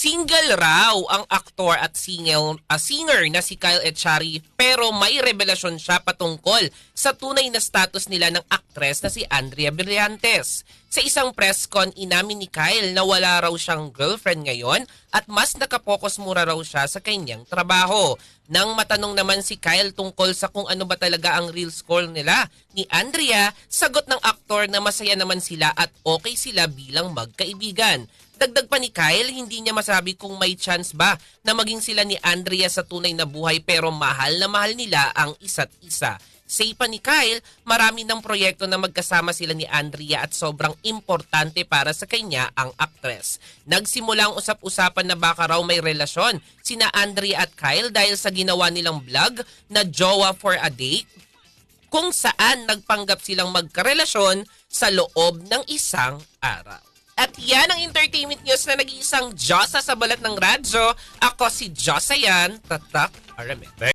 Single raw ang aktor at single, ah, singer na si Kyle Echari pero may revelasyon siya patungkol sa tunay na status nila ng aktres na si Andrea Brillantes. Sa isang press con, inamin ni Kyle na wala raw siyang girlfriend ngayon at mas nakapokus mura raw siya sa kanyang trabaho. Nang matanong naman si Kyle tungkol sa kung ano ba talaga ang real score nila ni Andrea, sagot ng aktor na masaya naman sila at okay sila bilang magkaibigan. Dagdag pa ni Kyle, hindi niya masabi kung may chance ba na maging sila ni Andrea sa tunay na buhay pero mahal na mahal nila ang isa't isa. Say pa ni Kyle, marami ng proyekto na magkasama sila ni Andrea at sobrang importante para sa kanya ang aktres. Nagsimula ang usap-usapan na baka raw may relasyon sina Andrea at Kyle dahil sa ginawa nilang vlog na Jowa for a Day kung saan nagpanggap silang magkarelasyon sa loob ng isang araw. At yan ang entertainment news na nag-iisang Diyosa sa balat ng radyo. Ako si Diyosa yan, Tatak Aramet.